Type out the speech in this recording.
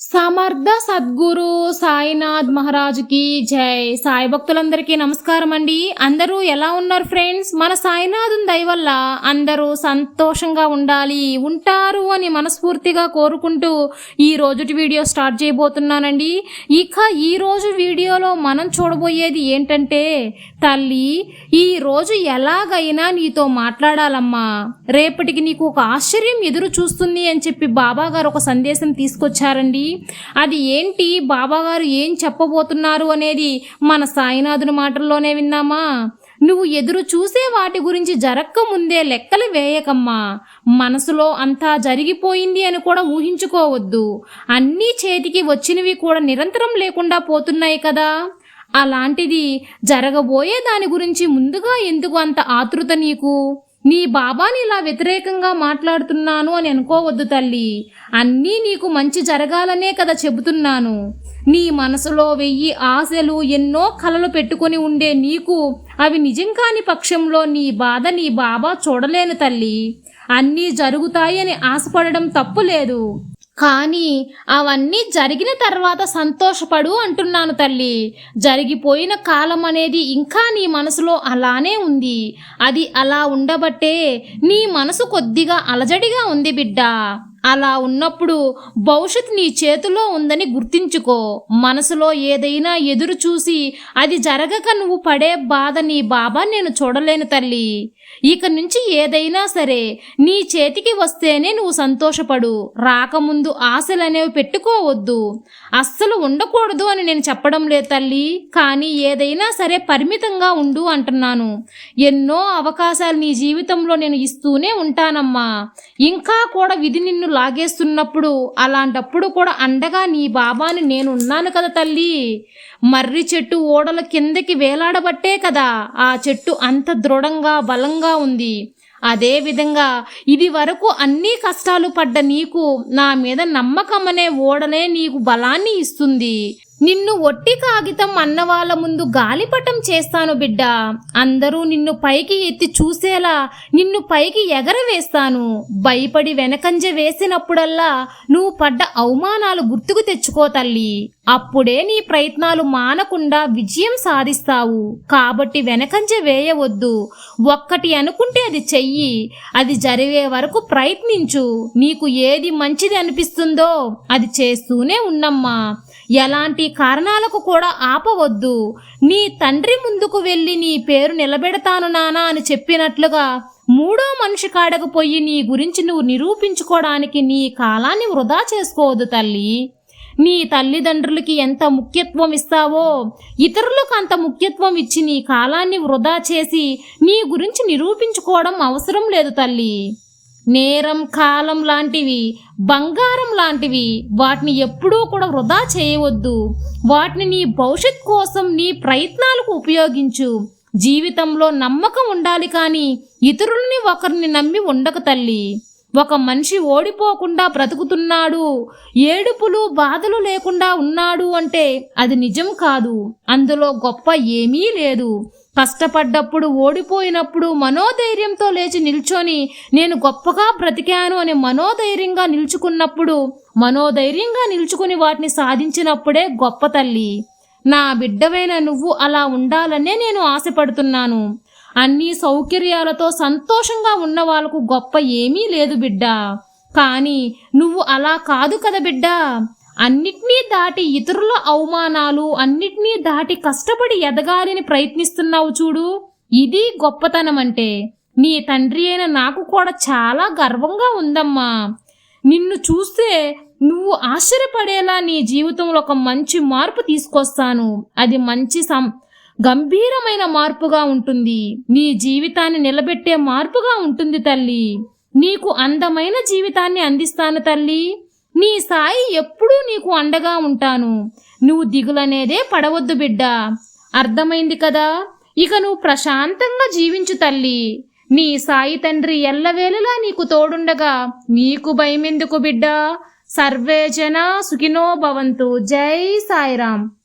సమర్థ సద్గురు సాయినాథ్ మహారాజుకి జై. సాయి భక్తులందరికీ నమస్కారం అండి అందరూ ఎలా ఉన్నారు ఫ్రెండ్స్? మన సాయినాథుని దయ వల్ల అందరూ సంతోషంగా ఉండాలి ఉంటారు అని మనస్ఫూర్తిగా కోరుకుంటూ ఈ రోజుటి వీడియో స్టార్ట్ చేయబోతున్నానండి. ఇక ఈ రోజు వీడియోలో మనం చూడబోయేది ఏంటంటే తల్లి ఈ రోజు ఎలాగైనా నీతో మాట్లాడాలమ్మా. రేపటికి నీకు ఒక ఆశ్చర్యం ఎదురు చూస్తుంది అని చెప్పి బాబా గారు ఒక సందేశం తీసుకొచ్చారండి. అది ఏంటి? బాబాగారు ఏం చెప్పబోతున్నారు అనేది మన సాయినాథుని మాటల్లోనే విన్నామా? నువ్వు ఎదురు చూసే వాటి గురించి జరక్క ముందే లెక్కలు వేయకమ్మా. మనసులో అంతా జరిగిపోయింది అని కూడా ఊహించుకోవద్దు. అన్నీ చేతికి వచ్చినవి కూడా నిరంతరం లేకుండా పోతున్నాయి కదా. అలాంటిది జరగబోయే దాని గురించి ముందుగా ఎందుకు అంత ఆతృత నీకు? నీ బాబాని ఇలా వ్యతిరేకంగా మాట్లాడుతున్నాను అని అనుకోవద్దు తల్లి. అన్నీ నీకు మంచి జరగాలనే కదా చెబుతున్నాను. నీ మనసులో వెయ్యి ఆశలు ఎన్నో కలలు పెట్టుకొని ఉండే నీకు అవి నిజం కాని పక్షంలో నీ బాధ నీ బాబా చూడలేను తల్లి. అన్నీ జరుగుతాయి అని ఆశపడడం తప్పు లేదు. కానీ అవన్నీ జరిగిన తర్వాత సంతోషపడు అంటున్నాను తల్లి. జరిగిపోయిన కాలం అనేది ఇంకా నీ మనసులో అలానే ఉంది. అది అలా ఉండబట్టే నీ మనసు కొద్దిగా అలజడిగా ఉంది బిడ్డ. అలా ఉన్నప్పుడు భవిష్యత్ నీ చేతిలో ఉందని గుర్తించుకో. మనసులో ఏదైనా ఎదురు చూసి అది జరగక నువ్వు పడే బాధ నీ బాబా నేను చూడలేను తల్లి. ఇక నుంచి ఏదైనా సరే నీ చేతికి వస్తేనే నువ్వు సంతోషపడు. రాకముందు ఆశలనేవి పెట్టుకోవద్దు. అస్సలు ఉండకూడదు అని నేను చెప్పడం లేదు తల్లి. కానీ ఏదైనా సరే పరిమితంగా ఉండు అంటున్నాను. ఎన్నో అవకాశాలు నీ జీవితంలో నేను ఇస్తూనే ఉంటానమ్మా. ఇంకా కూడా విధి నిన్ను లాగేస్తున్నప్పుడు అలాంటప్పుడు కూడా అండగా నీ బాబాని నేను ఉన్నాను కదా తల్లి. మర్రి చెట్టు ఓడల కిందకి వేలాడబట్టే కదా ఆ చెట్టు అంత దృఢంగా బలంగా ఉంది. అదే విధంగా ఇది వరకు అన్ని కష్టాలు పడ్డ నీకు నా మీద నమ్మకం అనే ఓడనే నీకు బలాన్ని ఇస్తుంది. నిన్ను ఒట్టి కాగితం అన్న వాళ్ళ ముందు గాలిపటం చేస్తాను బిడ్డ. అందరూ నిన్ను పైకి ఎత్తి చూసేలా నిన్ను పైకి ఎగరవేస్తాను. భయపడి వెనకంజ వేసినప్పుడల్లా నువ్వు పడ్డ అవమానాలు గుర్తుకు తెచ్చుకో తల్లి. అప్పుడే నీ ప్రయత్నాలు మానకుండా విజయం సాధిస్తావు. కాబట్టి వెనకంజ వేయవద్దు. ఒక్కటి అనుకుంటే అది చెయ్యి. అది జరిగే వరకు ప్రయత్నించు. నీకు ఏది మంచిది అనిపిస్తుందో అది చేస్తూనే ఉన్నమ్మా. ఎలాంటి కారణాలకు కూడా ఆపవద్దు. నీ తండ్రి ముందుకు వెళ్ళి నీ పేరు నిలబెడతాను నానా అని చెప్పినట్లుగా మూడో మనిషి కాడకపోయి నీ గురించి నువ్వు నిరూపించుకోవడానికి నీ కాలాన్ని వృధా చేసుకోవద్దు తల్లి. నీ తల్లిదండ్రులకి ఎంత ముఖ్యత్వం ఇస్తావో ఇతరులకు అంత ముఖ్యత్వం ఇచ్చి నీ కాలాన్ని వృధా చేసి నీ గురించి నిరూపించుకోవడం అవసరం లేదు తల్లి. నేరం కాలం లాంటివి బంగారం లాంటివి వాటిని ఎప్పుడూ కూడా వృధా చేయవద్దు. వాటిని నీ భవిష్యత్ కోసం నీ ప్రయత్నాలకు ఉపయోగించు. జీవితంలో నమ్మకం ఉండాలి కానీ ఇతరుల్ని ఒకరిని నమ్మి ఉండక తల్లి. ఒక మనిషి ఓడిపోకుండా బ్రతుకుతున్నాడు ఏడుపులు బాధలు లేకుండా ఉన్నాడు అంటే అది నిజం కాదు. అందులో గొప్ప ఏమీ లేదు. కష్టపడ్డప్పుడు ఓడిపోయినప్పుడు మనోధైర్యంతో లేచి నిల్చొని నేను గొప్పగా బ్రతికాను అని మనోధైర్యంగా నిల్చుకున్నప్పుడు మనోధైర్యంగా నిల్చుకుని వాటిని సాధించినప్పుడే గొప్ప తల్లి. నా బిడ్డవైన నువ్వు అలా ఉండాలనే నేను ఆశపడుతున్నాను. అన్ని సౌకర్యాలతో సంతోషంగా ఉన్న వాళ్ళకు గొప్ప ఏమీ లేదు బిడ్డ. కానీ నువ్వు అలా కాదు కదా బిడ్డ. అన్నిటినీ దాటి ఇతరుల అవమానాలు అన్నిటినీ దాటి కష్టపడి ఎదగాలని ప్రయత్నిస్తున్నావు చూడు. ఇది గొప్పతనం అంటే నీ తండ్రి అయిన నాకు కూడా చాలా గర్వంగా ఉందమ్మా. నిన్ను చూస్తే నువ్వు ఆశ్చర్యపడేలా నీ జీవితంలో ఒక మంచి మార్పు తీసుకొస్తాను. అది మంచి సం గంభీరమైన మార్పుగా ఉంటుంది. నీ జీవితాన్ని నిలబెట్టే మార్పుగా ఉంటుంది తల్లి. నీకు అందమైన జీవితాన్ని అందిస్తాను తల్లి. నీ సాయి ఎప్పుడూ నీకు అండగా ఉంటాను. నువ్వు దిగులనేదే పడవద్దు బిడ్డ. అర్థమైంది కదా? ఇక నువ్వు ప్రశాంతంగా జీవించు తల్లి. నీ సాయి తండ్రి ఎల్లవేళలా నీకు తోడుండగా నీకు భయమెందుకు బిడ్డ? సర్వే జన సుఖినో భవంతు. జై సాయిరాం